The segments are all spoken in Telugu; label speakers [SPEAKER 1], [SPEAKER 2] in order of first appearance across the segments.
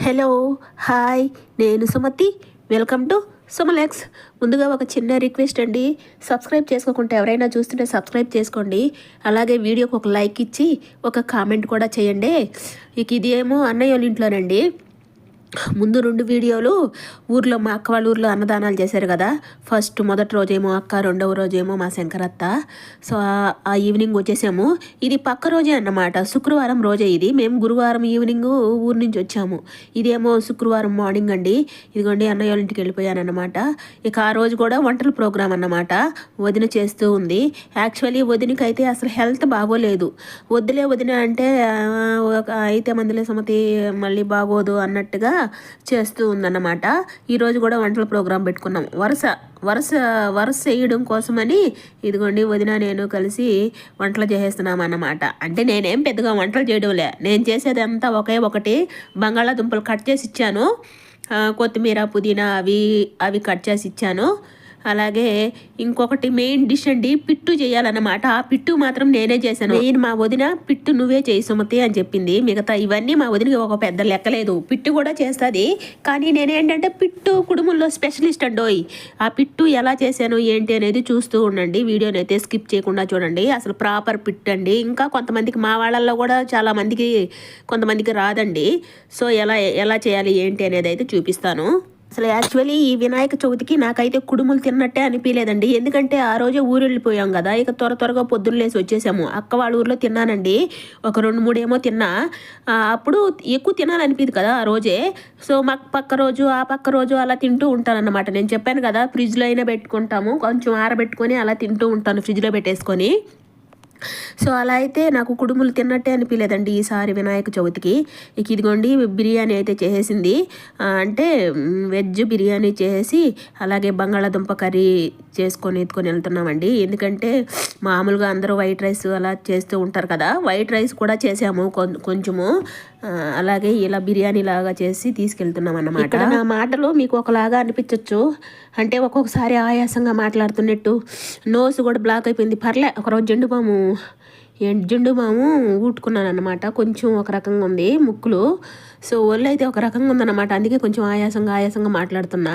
[SPEAKER 1] హలో హాయ్ నేను సుమతి. Welcome to సుమలెక్స్. ముందుగా ఒక చిన్న రిక్వెస్ట్ అండి. సబ్స్క్రైబ్ చేసుకోకుంటే ఎవరైనా చూస్తుంటే సబ్స్క్రైబ్ చేసుకోండి. అలాగే వీడియోకి ఒక లైక్ ఇచ్చి ఒక కామెంట్ కూడా చేయండి. ఇక ఇది ఏమో అన్నయ్య వాళ్ళ ఇంట్లోనండి. ముందు రెండు వీడియోలు ఊర్లో మా అక్క వాళ్ళ ఊర్లో అన్నదానాలు చేశారు కదా. ఫస్ట్ మొదటి రోజేమో అక్క రెండవ రోజేమో మా శంకరత్త. సో ఆ- ఈవినింగ్ వచ్చేసాము. ఇది పక్క రోజే అన్నమాట. శుక్రవారం రోజే ఇది. మేము గురువారం ఈవినింగ్ ఊరు నుంచి వచ్చాము. ఇదేమో శుక్రవారం మార్నింగ్ అండి. ఇదిగోండి అన్నయ్య వాళ్ళ ఇంటికి వెళ్ళిపోయాను అనమాట ఇక ఆ రోజు కూడా వంటల ప్రోగ్రాం అన్నమాట. వదిన చేస్తూ ఉంది. యాక్చువల్లీ వదినకి అయితే అసలు హెల్త్ బాగోలేదు. వద్దులే వదిన అంటే ఒక అయితే మందులే సమతి మళ్ళీ బాగోదు అన్నట్టుగా చేస్తూ ఉందన్నమాట. ఈరోజు కూడా వంటల ప్రోగ్రాం పెట్టుకున్నాం. వరుస వరుస వరుస వేయడం కోసమని ఇదిగోండి వదిన నేను కలిసి వంటలు చేసేస్తున్నాం అన్నమాట అంటే నేనేం పెద్దగా వంటలు చేయడంలే నేను చేసేదంతా ఒకే ఒకటి బంగాళాదుంపలు కట్ చేసి ఇచ్చాను. కొత్తిమీర పుదీనా అవి అవి కట్ చేసి ఇచ్చాను. అలాగే ఇంకొకటి మెయిన్ డిష్ అండి పిట్టు చేయాలన్నమాట. ఆ పిట్టు మాత్రం నేనే చేశాను. మెయిన్ మా వదిన పిట్టు నువ్వే చేయి సుమతి అని చెప్పింది. మిగతా ఇవన్నీ మా వదినకి ఒక పెద్ద లెక్కలేదు పిట్టు కూడా చేస్తుంది. కానీ నేనేంటంటే పిట్టు కుటుంబంలో స్పెషలిస్ట్ అండోయ్. ఆ పిట్టు ఎలా చేశాను ఏంటి అనేది చూస్తూ ఉండండి. వీడియోని అయితే స్కిప్ చేయకుండా చూడండి. అసలు ప్రాపర్ పిట్టు అండి. ఇంకా కొంతమందికి మా వాళ్ళల్లో కూడా చాలా మందికి కొంతమందికి రాదండి. సో ఎలా ఎలా చేయాలి ఏంటి అనేది అయితే చూపిస్తాను. అసలు యాక్చువల్లీ ఈ వినాయక చవితికి నాకైతే కుడుములు తిన్నట్టే అనిపించలేదండి ఎందుకంటే ఆ రోజే ఊరు వెళ్ళిపోయాం కదా. ఇక త్వర త్వరగా పొద్దున్న లేసి వచ్చేసాము. అక్క వాళ్ళ ఊర్లో తిన్నానండి. ఒక రెండు మూడు ఏమో తిన్నా. అప్పుడు ఎక్కువ తినాలనిపించదు కదా ఆ రోజే. సో మాకు పక్క రోజు ఆ పక్క రోజు అలా తింటూ ఉంటానన్నమాట. నేను చెప్పాను కదా ఫ్రిడ్జ్లో అయినా పెట్టుకుంటాము. కొంచెం ఆరబెట్టుకొని అలా తింటూ ఉంటాను ఫ్రిడ్జ్లో పెట్టేసుకొని. సో అలా అయితే నాకు కుడుములు తిన్నట్టే అనిపించలేదండి ఈసారి వినాయక చవితికి. ఇక ఇదిగోండి బిర్యానీ అయితే చేసేసింది. అంటే వెజ్ బిర్యానీ చేసి అలాగే బంగాళాదుంప కర్రీ చేసుకొని ఎత్తుకొని వెళ్తున్నామండి. ఎందుకంటే మామూలుగా అందరూ వైట్ రైస్ అలా చేస్తూ ఉంటారు కదా. వైట్ రైస్ కూడా చేసాము కొం- కొంచెము. అలాగే ఇలా బిర్యానీ లాగా చేసి తీసుకెళ్తున్నాం అన్నమాట ఇక్కడ నా మాటలు మీకు ఒకలాగా అనిపించవచ్చు అంటే ఒక్కొక్కసారి ఆయాసంగా మాట్లాడుతున్నట్టు నోస్ కూడా బ్లాక్ అయిపోయింది. పర్లే ఒకరోజు జెండు బాము జెండు బాము ఊట్టుకున్నాను అనమాట కొంచెం ఒక రకంగా ఉంది ముక్కులు. సో ఒళ్ళు అయితే ఒక రకంగా ఉందన్నమాట. అందుకే కొంచెం ఆయాసంగా ఆయాసంగా మాట్లాడుతున్నా.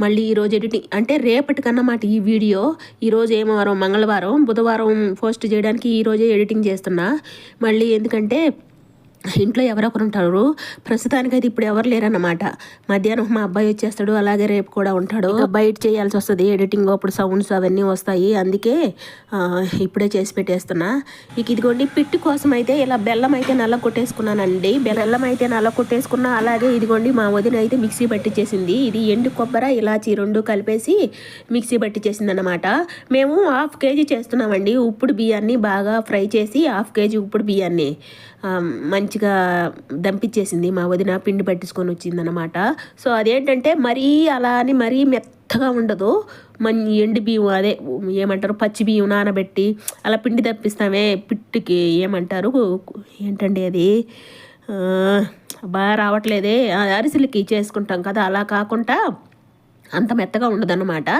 [SPEAKER 1] మళ్ళీ ఈరోజు ఎడిటింగ్ అంటే రేపటికన్నమాట ఈ వీడియో ఈరోజు ఏమో వారం మంగళవారం బుధవారం పోస్ట్ చేయడానికి ఈరోజే ఎడిటింగ్ చేస్తున్నా. మళ్ళీ ఎందుకంటే ఇంట్లో ఎవరొకరు ఉంటారు. ప్రస్తుతానికైతే ఇప్పుడు ఎవరు లేరన్నమాట. మధ్యాహ్నం మా అబ్బాయి వచ్చేస్తాడు. అలాగే రేపు కూడా ఉంటాడు. బయట చేయాల్సి వస్తుంది. ఎడిటింగ్ అప్పుడు సౌండ్స్ అవన్నీ వస్తాయి. అందుకే ఇప్పుడే చేసి పెట్టేస్తున్నా. ఇక ఇదిగోండి పిట్టు కోసం అయితే ఇలా బెల్లం అయితే నల్ల కొట్టేసుకున్నానండి. బెల్లం అయితే నల్ల కొట్టేసుకున్నా అలాగే ఇదిగోండి మా వదిన అయితే మిక్సీ పట్టించేసింది ఇది ఎండు కొబ్బరి ఇలాచి రెండు కలిపేసి మిక్సీ పట్టించేసింది అనమాట మేము హాఫ్ కేజీ చేస్తున్నామండి. ఉప్పుడు బియ్యాన్ని బాగా ఫ్రై చేసి హాఫ్ కేజీ ఉప్పుడు బియ్యాన్ని. మంచిగా దంపించేసింది. మా వదిన పిండి పట్టించుకొని వచ్చిందనమాట సో అదేంటంటే మరీ అలా అని మరీ మెత్తగా ఉండదు. మన ఎండు బియ్యం అదే ఏమంటారు? పచ్చి బియ్యం నానబెట్టి అలా పిండి తప్పిస్తామే పిట్టుకి ఏమంటారు? ఏంటండి అది? బాగా రావట్లేదే. అరిసెలకి చేసుకుంటాం కదా. అలా కాకుండా అంత మెత్తగా ఉండదన్నమాట.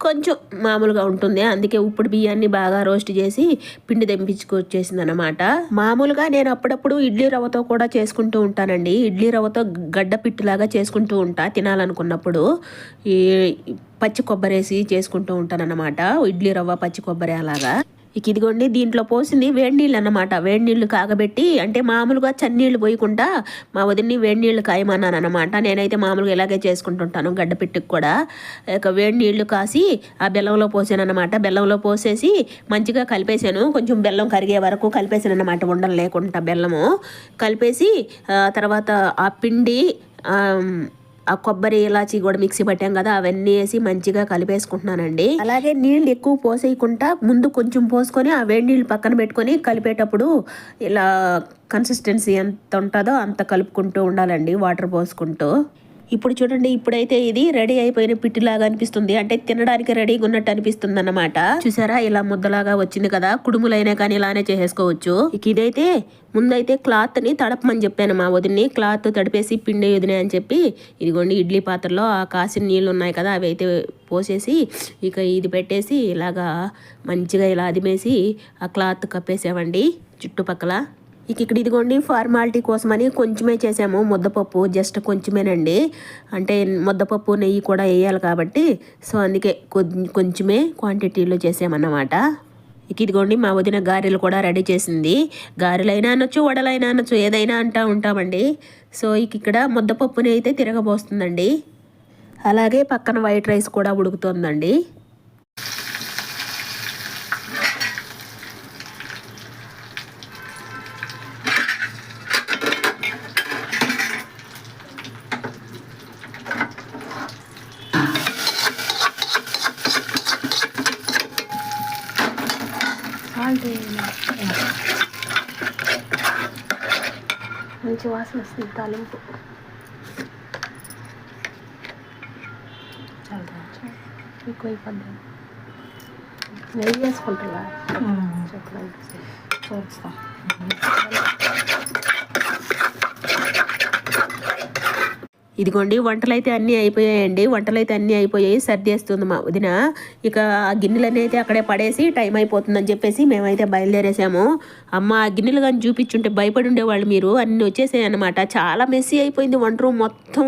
[SPEAKER 1] కొంచెం మామూలుగా ఉంటుంది. అందుకే ఉప్పుడు బియ్యాన్ని బాగా రోస్ట్ చేసి పిండి తెంపించుకొచ్చేసింది అనమాట మామూలుగా నేను అప్పుడప్పుడు ఇడ్లీ రవ్వతో కూడా చేసుకుంటూ ఉంటానండి. ఇడ్లీ రవ్వతో గడ్డ పిట్టులాగా చేసుకుంటూ ఉంటా తినాలనుకున్నప్పుడు. ఈ పచ్చి కొబ్బరి వేసి చేసుకుంటూ ఉంటానన్నమాట. ఇడ్లీ రవ్వ పచ్చి కొబ్బరి అలాగా. ఇక ఇదిగోండి దీంట్లో పోసింది వేడి నీళ్ళు అన్నమాట. వేడి నీళ్ళు కాగబెట్టి అంటే మామూలుగా చన్నీళ్ళు పోయకుండా మా వదిన్ని వేడి నీళ్ళు కాయమన్నాను అనమాట నేనైతే మామూలుగా ఇలాగే చేసుకుంటుంటాను గడ్డపిట్టుకు కూడా. ఇక వేడి నీళ్ళు కాసి ఆ బెల్లంలో పోసాను అనమాట బెల్లంలో పోసేసి మంచిగా కలిపేసాను. కొంచెం బెల్లం కరిగే వరకు కలిపేసాను అనమాట ఉండలు లేకుండా బెల్లము కలిపేసి తర్వాత ఆ పిండి ఆ, కొబ్బరి ఇలాచి కూడా మిక్సీ పట్టాం కదా అవన్నీ వేసి మంచిగా కలిపేసుకుంటున్నానండి. అలాగే నీళ్ళు ఎక్కువ పోసేయకుండా ముందు కొంచెం పోసుకొని ఆ వేడి నీళ్ళు పక్కన పెట్టుకొని కలిపేటప్పుడు ఇలా కన్సిస్టెన్సీ ఎంత ఉంటుందో అంత కలుపుకుంటూ ఉండాలండి వాటర్ పోసుకుంటూ. ఇప్పుడు చూడండి ఇప్పుడైతే ఇది రెడీ అయిపోయిన పిట్టిలాగా అనిపిస్తుంది. అంటే తినడానికి రెడీగా ఉన్నట్టు అనిపిస్తుంది అన్నమాట చూసారా? ఇలా ముద్దలాగా వచ్చింది కదా. కుడుములైనా కానీ ఇలానే చేసేసుకోవచ్చు. ఇక ఇదైతే ముందైతే క్లాత్ని తడపమని చెప్పాను మా వదిన క్లాత్ తడిపేసి పిండి వదినే అని చెప్పి ఇదిగోండి ఇడ్లీ పాత్రలో ఆ కాసిన నీళ్ళు ఉన్నాయి కదా అవి అయితే పోసేసి ఇక ఇది పెట్టేసి ఇలాగా మంచిగా ఇలా అదిమేసి ఆ క్లాత్ కప్పేసామండి. చుట్టుపక్కల ఇక ఇక్కడ ఇదిగోండి ఫార్మాలిటీ కోసమని కొంచెమే చేసాము. ముద్దపప్పు జస్ట్ కొంచెమేనండి. అంటే ముద్దపప్పు నెయ్యి కూడా వేయాలి కాబట్టి. సో అందుకే కొంచెమే క్వాంటిటీలో చేసామన్నమాట. ఇక ఇదిగోండి మా వదిన గారెలు కూడా రెడీ చేసింది. గారెలైనా అనొచ్చు వడలైనా అనొచ్చు ఏదైనా అంటూ ఉంటామండి. సో ఇక ఇక్కడ ముద్దపప్పుని అయితే తిరగబోస్తుందండి. అలాగే పక్కన వైట్ రైస్ కూడా ఉడుకుతుందండి. మంచి వాసన వస్తుంది తాలింపు ఎక్కువ అయిపోద్ది నెయ్యి వేసుకుంటారా
[SPEAKER 2] చూస్తా
[SPEAKER 1] ఇదిగోండి వంటలు అయితే అన్నీ అయిపోయాయండి. వంటలు అయితే అన్నీ అయిపోయాయి. సర్దేస్తుంది మా వదిన. ఇక ఆ గిన్నెలన్నీ అయితే అక్కడే పడేసి టైం అయిపోతుందని చెప్పేసి మేమైతే బయలుదేరేసాము అమ్మ ఆ గిన్నెలు కానీ చూపించుంటే భయపడి ఉండేవాళ్ళు మీరు. అన్ని వచ్చేసాయి అనమాట చాలా మెస్సీ అయిపోయింది వంట రూమ్ మొత్తం.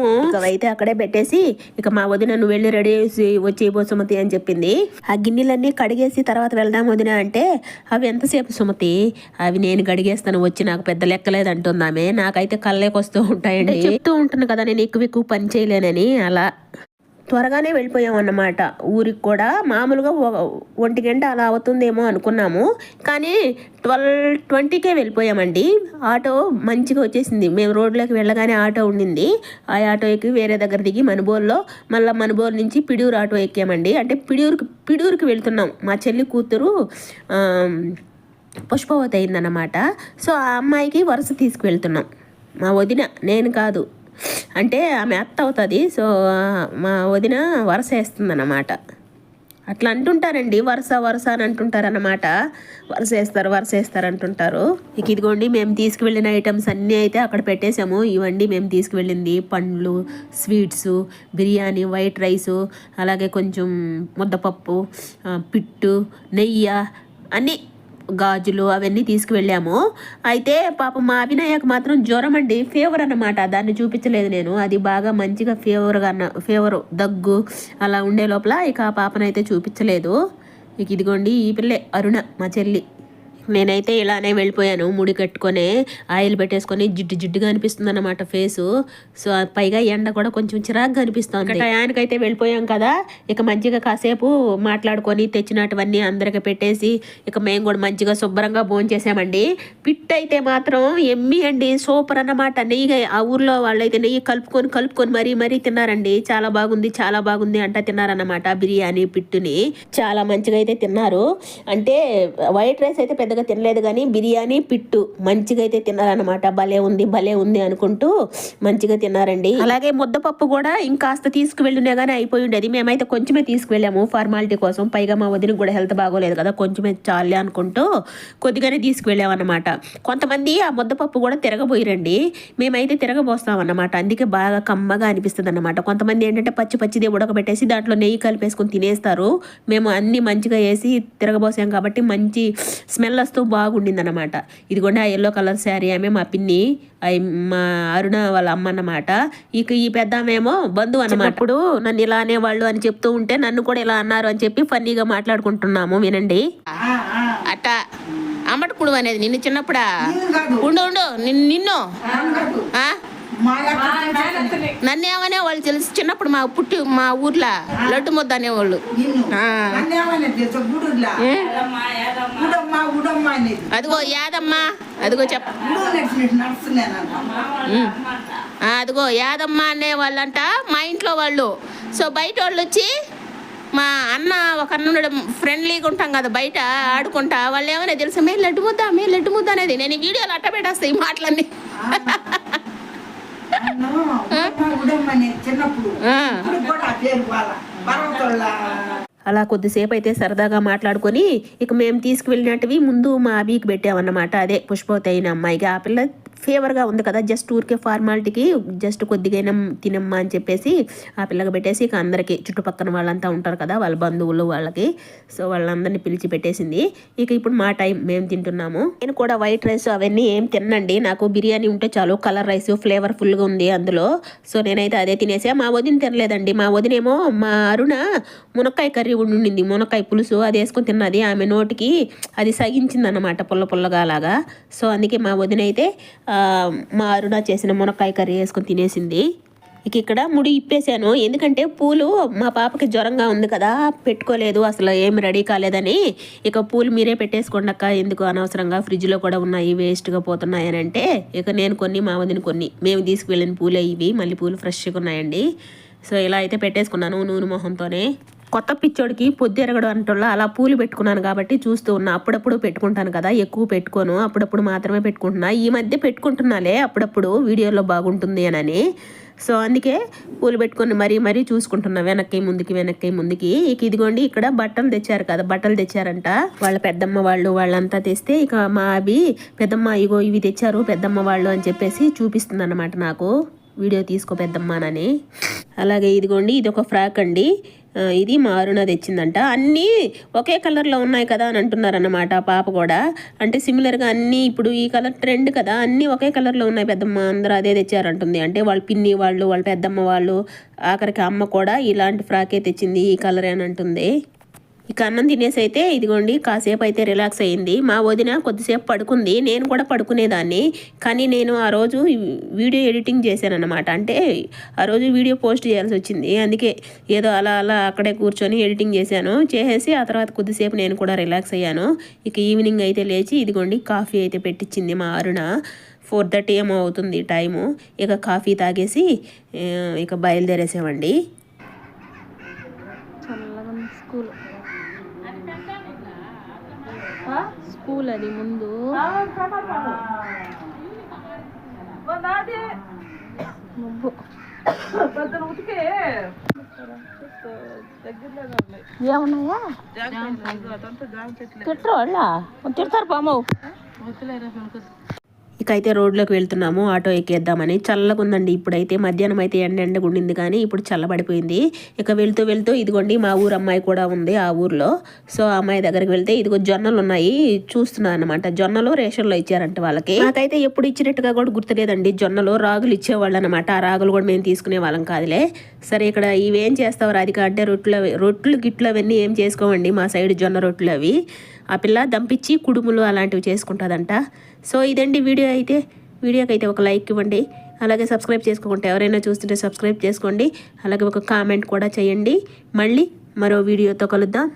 [SPEAKER 1] అయితే అక్కడే పెట్టేసి ఇక మా వదిన నువ్వు వెళ్ళి రెడీ చేసి వచ్చేయబో సుమతి అని చెప్పింది. ఆ గిన్నెలన్నీ కడిగేసి తర్వాత వెళ్దాం వదిన అంటే అవి ఎంతసేపు సుమతి? అవి నేను కడిగేస్తాను. వచ్చి నాకు పెద్ద లెక్కలేదు నాకైతే నాకైతే కళ్ళేకొస్తూ ఉంటాయండి. చెప్తూ ఉంటాను కదా నేను ఎక్కువ ఎక్కువ పని చేయలేనని అలా త్వరగానే వెళ్ళిపోయాం అన్నమాట ఊరికి కూడా మామూలుగా ఒంటి గంట అలా అవుతుందేమో అనుకున్నాము. కానీ ట్వెల్వ్ ట్వంటీకే వెళ్ళిపోయామండి. ఆటో మంచిగా వచ్చేసింది. మేము రోడ్లోకి వెళ్ళగానే ఆటో ఉండింది. ఆ ఆటో ఎక్కి వేరే దగ్గర దిగి మనుబోల్లో మళ్ళీ మనుబోల్ నుంచి పిడూరు ఆటో ఎక్కామండి. అంటే పిడూరుకి పిడూరుకి వెళ్తున్నాం. మా చెల్లి కూతురు పుష్పవతి అయిందన్నమాట. సో ఆ అమ్మాయికి వరుస తీసుకువెళ్తున్నాం. మా వదిన నేను కాదు అంటే ఆమె అత్త అవుతుంది సో మా వదిన వరుస వేస్తుందన్నమాట. అట్లా అంటుంటారండి. వరుస వరుస అని అంటుంటారన్నమాట. వరుస వేస్తారు వరుస వేస్తారు అంటుంటారు. ఇక ఇదిగోండి మేము తీసుకువెళ్ళిన ఐటమ్స్ అన్నీ అయితే అక్కడ పెట్టేశాము. ఇవండి మేము తీసుకువెళ్ళింది. పండ్లు స్వీట్స్ బిర్యానీ వైట్ రైసు అలాగే కొంచెం ముద్దపప్పు పిట్టు నెయ్యి అన్నీ గాజులు అవన్నీ తీసుకువెళ్ళాము. అయితే పాపం మా అభినయకు మాత్రం జ్వరం అండి ఫీవర్ అన్నమాట. దాన్ని చూపించలేదు నేను. అది బాగా మంచిగా ఫీవర్గా అన్న ఫీవర్ దగ్గు అలా ఉండే లోపల ఇక ఆ పాపనైతే చూపించలేదు. ఇక ఇదిగోండి ఈ పిల్లే అరుణ మా చెల్లి. నేనైతే ఇలానే వెళ్ళిపోయాను. ముడి కట్టుకొని ఆయిల్ పెట్టేసుకొని జిడ్డు జిడ్డుగా అనిపిస్తుంది అనమాట ఫేసు. సో పైగా ఎండ కూడా కొంచెం చిరాగ్గా అనిపిస్తుంది. ఆయనకైతే వెళ్ళిపోయాం కదా. ఇక మంచిగా కాసేపు మాట్లాడుకొని తెచ్చినటువన్నీ అందరికి పెట్టేసి ఇక మేము కూడా మంచిగా శుభ్రంగా భోంచేసామండి పిట్ అయితే మాత్రం ఎమ్మి అండి. సూపర్ అన్నమాట. నెయ్యి ఆ ఊర్లో వాళ్ళైతే నెయ్యి కలుపుకొని కలుపుకొని మరీ మరీ తిన్నారండి. చాలా బాగుంది చాలా బాగుంది అంట తిన్నారన్నమాట. బిర్యానీ పిట్టుని చాలా మంచిగా అయితే తిన్నారు. అంటే వైట్ రైస్ అయితే పెద్ద పెద్దగా తినలేదు కానీ బిర్యానీ పిట్టు మంచిగా అయితే తిన్నారనమాట భలే ఉంది భలే ఉంది అనుకుంటూ మంచిగా తిన్నారండి. అలాగే ముద్దపప్పు కూడా ఇంకాస్త తీసుకువెళ్ళినా కానీ అయిపోయి ఉండేది. మేమైతే కొంచెమే తీసుకువెళ్ళాము ఫార్మాలిటీ కోసం. పైగా మా వదినకి కూడా హెల్త్ బాగోలేదు కదా కొంచెమే చాలే అనుకుంటూ కొద్దిగానే తీసుకువెళ్ళామన్నమాట. కొంతమంది ఆ ముద్దపప్పు కూడా తిరగబోయిరండి. మేమైతే తిరగబోస్తామన్నమాట. అందుకే బాగా కమ్మగా అనిపిస్తుంది అనమాట కొంతమంది ఏంటంటే పచ్చి పచ్చిదే ఉడకబెట్టేసి దాంట్లో నెయ్యి కలిపేసుకొని తినేస్తారు. మేము అన్ని మంచిగా వేసి తిరగబోసాం కాబట్టి మంచి స్మెల్ వస్తూ బాగుండింది అనమాట ఇదిగోండి ఆ ఎల్లో కలర్ శారీ ఆమె మా పిన్ని మా అరుణ వాళ్ళ అమ్మ అన్నమాట. ఇక ఈ పెద్ద ఆమెమో బంధువు అన్నమాట. ఇప్పుడు నన్ను ఇలా అనేవాళ్ళు అని చెప్తూ ఉంటే నన్ను కూడా ఇలా అన్నారు అని చెప్పి ఫన్నీగా మాట్లాడుకుంటున్నాము వినండి. అట్ట అమ్మటకుడు అనేది నిన్ను చిన్నప్పుడా? ఉండు ఉండు నిన్ను నిన్ను ఏమనే వాళ్ళు తెలుసు. చిన్నప్పుడు మా పుట్టి మా ఊర్లో లడ్డు ముద్ద అనేవాళ్ళు. అదిగో యాదమ్మా. అదిగో. ఆ, అదిగో యాదమ్మ అనే వాళ్ళంట మా ఇంట్లో వాళ్ళు. సో బయట వాళ్ళు వచ్చి మా అన్న ఒక అన్న ఫ్రెండ్లీగా ఉంటాం కదా బయట ఆడుకుంటా. వాళ్ళు ఏమైనా తెలుసా మే లడ్డు ముద్ద మే లడ్డు ముద్ద అనేది. నేను ఈ వీడియోలో అట్ట ఈ మాటలన్నీ. అలా కొద్దిసేపు అయితే సరదాగా మాట్లాడుకొని ఇక మేము తీసుకువెళ్ళినట్టువి ముందు మా అభికి పెట్టామన్నమాట. అదే పుష్పవతి అయిన అమ్మాయికి ఆ పిల్ల ఫేవర్గా ఉంది కదా జస్ట్ ఊరికే ఫార్మాలిటీకి జస్ట్ కొద్దిగా తినమ్మా అని చెప్పేసి ఆ పిల్లకి పెట్టేసి ఇక అందరికీ చుట్టుపక్కల వాళ్ళంతా ఉంటారు కదా వాళ్ళ బంధువులు వాళ్ళకి. సో వాళ్ళందరినీ పిలిచి పెట్టేసింది. ఇక ఇప్పుడు మా టైం మేము తింటున్నాము. నేను కూడా వైట్ రైస్ అవన్నీ ఏం తినండి నాకు బిర్యానీ ఉంటే చాలు కలర్ రైస్ ఫ్లేవర్ ఫుల్గా ఉంది అందులో. సో నేనైతే అదే తినేసా. మా వదిన తినలేదండి. మా వదినేమో మా అరుణ మునక్కాయ కర్రీ ఉండింది మునక్కాయ పులుసు అది వేసుకొని తిన్నది. ఆమె నోటికి అది సగించింది అనమాట పుల్ల పుల్లగా అలాగా సో అందుకే మా వదినైతే మా అరుణ చేసిన మునక్కాయ కర్రీ వేసుకొని తినేసింది. ఇక ఇక్కడ ముడి ఇప్పేశాను. ఎందుకంటే పూలు మా పాపకి జ్వరంగా ఉంది కదా పెట్టుకోలేదు అసలు ఏం రెడీ కాలేదని. ఇక పూలు మీరే పెట్టేసుకోండి అక్క ఎందుకు అనవసరంగా ఫ్రిడ్జ్లో కూడా ఉన్నాయి వేస్ట్గా పోతున్నాయని అంటే ఇక నేను కొన్ని మా వదిన కొన్ని. మేము తీసుకువెళ్ళిన పూలే ఇవి మళ్ళీ పూలు ఫ్రెష్గా ఉన్నాయండి. సో ఇలా అయితే పెట్టేసుకున్నాను నూనె మొహంతోనే. కొత్త పిచ్చోడికి పొద్దు ఎరగడం అంటున్నా అలా పూలు పెట్టుకున్నాను కాబట్టి చూస్తూ ఉన్నా. అప్పుడప్పుడు పెట్టుకుంటాను కదా ఎక్కువ పెట్టుకోను అప్పుడప్పుడు మాత్రమే పెట్టుకుంటున్నా. ఈ మధ్య పెట్టుకుంటున్నాలే అప్పుడప్పుడు వీడియోలో బాగుంటుంది అని సో అందుకే పూలు పెట్టుకొని మరీ మరీ చూసుకుంటున్నా వెనక్కి ముందుకి వెనక్కి ముందుకి. ఇక ఇదిగోండి ఇక్కడ బట్టలు తెచ్చారు కదా బట్టలు తెచ్చారంట. వాళ్ళ పెద్దమ్మ వాళ్ళు వాళ్ళంతా తెస్తే ఇక మా అవి పెద్దమ్మ ఇగో ఇవి తెచ్చారు పెద్దమ్మ వాళ్ళు అని చెప్పేసి చూపిస్తుంది అనమాట నాకు. వీడియో తీసుకో పెద్దమ్మానని అలాగే ఇదిగోండి ఇది ఒక ఫ్రాక్ అండి. ఇది మారున తెచ్చిందంట. అన్నీ ఒకే కలర్లో ఉన్నాయి కదా అని అంటున్నారన్నమాట పాప కూడా. అంటే సిమిలర్గా అన్నీ ఇప్పుడు ఈ కలర్ ట్రెండ్ కదా అన్నీ ఒకే కలర్లో ఉన్నాయి పెద్దమ్మ. అందరూ అదే తెచ్చారంటుంది. అంటే వాళ్ళ పిన్ని వాళ్ళు వాళ్ళ పెద్దమ్మ వాళ్ళు ఆఖరికి అమ్మ కూడా ఇలాంటి ఫ్రాకే తెచ్చింది ఈ కలర్ అని అంటుంది. ఇక అన్నం తినేసి అయితే ఇదిగోండి కాసేపు అయితే రిలాక్స్ అయ్యింది మా వదిన కొద్దిసేపు పడుకుంది. నేను కూడా పడుకునేదాన్ని. కానీ నేను ఆ రోజు వీడియో ఎడిటింగ్ చేశానన్నమాట. అంటే ఆ రోజు వీడియో పోస్ట్ చేయాల్సి వచ్చింది. అందుకే ఏదో అలా అలా అక్కడే కూర్చొని ఎడిటింగ్ చేశాను. చేసేసి ఆ తర్వాత కొద్దిసేపు నేను కూడా రిలాక్స్ అయ్యాను. ఇక ఈవినింగ్ అయితే లేచి ఇదిగోండి కాఫీ అయితే పెట్టించింది మా అరుణ. ఫోర్ థర్టీ ఏమో అవుతుంది టైము. ఇక కాఫీ తాగేసి ఇక బయలుదేరేసామండి.
[SPEAKER 3] స్కూల్ అది ముందు ఏమున్నాయా తిట్టరు వాళ్ళ తిడతారు పాము
[SPEAKER 1] ఇక అయితే రోడ్లోకి వెళ్తున్నాము ఆటో ఎక్కేద్దామని. చల్లగా ఉందండి ఇప్పుడైతే. మధ్యాహ్నం అయితే ఎండ ఎండగా ఉండింది కానీ ఇప్పుడు చల్లబడిపోయింది. ఇక వెళ్తూ వెళ్తూ ఇదిగోండి మా ఊరు అమ్మాయి కూడా ఉంది ఆ ఊర్లో. సో ఆ అమ్మాయి దగ్గరికి వెళ్తే ఇదిగో జొన్నలు ఉన్నాయి చూస్తున్నాను అనమాట జొన్నలు రేషన్లో ఇచ్చారంట వాళ్ళకి. నాకైతే ఎప్పుడు ఇచ్చినట్టుగా కూడా గుర్తులేదండి. జొన్నలు రాగులు ఇచ్చేవాళ్ళు అనమాట ఆ రాగులు కూడా మేము తీసుకునే వాళ్ళం కాదులే. సరే ఇక్కడ ఇవేం చేస్తావు రాధిక అంటే రొట్లు అవి- రొట్లు గిట్లు అవన్నీ ఏం చేసుకోమండి మా సైడ్ జొన్న రొట్లు అవి. ఆ పిల్ల దంపించి కుడుములు అలాంటివి చేసుకుంటుందంట. సో ఇదండి వీడియో అయితే. వీడియోకి అయితే ఒక లైక్ ఇవ్వండి. అలాగే సబ్స్క్రైబ్ చేసుకోకుంటే ఎవరైనా చూస్తుంటే సబ్స్క్రైబ్ చేసుకోండి. అలాగే ఒక కామెంట్ కూడా చేయండి. మళ్ళీ మరో వీడియోతో కలుద్దాం.